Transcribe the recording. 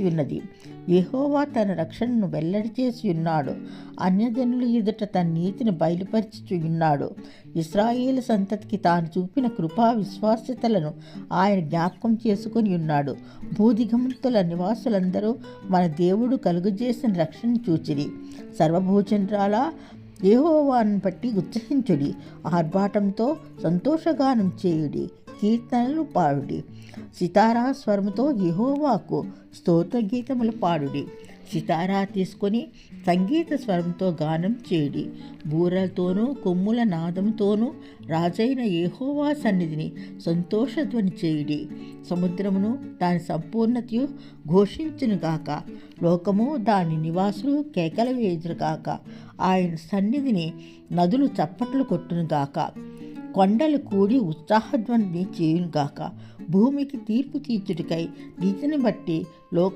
చేసి ఉన్నది. యహోవా తన రక్షణను వెల్లడి చేసి ఉన్నాడు. అన్యజనుల ఎదుట తన నీతిని బయలుపరిచి ఉన్నాడు. ఇస్రాయేల్ సంతతికి తాను చూపిన కృపా విశ్వాస్యతలను ఆయన జ్ఞాపకం చేసుకొని ఉన్నాడు. భూదిగమంతుల నివాసులందరూ మన దేవుడు కలుగజేసిన రక్షణ చూచిరి. సర్వభూచంద్రాల యెహోవాను బట్టి ఉత్సహించుడి. ఆర్భాటంతో సంతోషగానం చేయుడి. కీర్తనలు పాడుడి. సితారా స్వరముతో యహోవాకు స్తోత్ర గీతములు పాడుడి. సితారా తీసుకొని సంగీత స్వరంతో గానం చేయుడి. బూరలతోనూ కొమ్ముల నాదంతోనూ రాజైన ఏహోవా సన్నిధిని సంతోషధ్వని చేయుడి. సముద్రమును దాని సంపూర్ణతయు ఘోషించునుగాక లోకము దాని నివాసులు కేకల వేయుదురుగాక ఆయన సన్నిధిని నదులు చప్పట్లు కొట్టునుగాక కొండలు కూడి ఉత్సాహధ్వని చేయునుగాక. భూమికి తీర్పు తీర్చుడికై నీతిని బట్టి లోక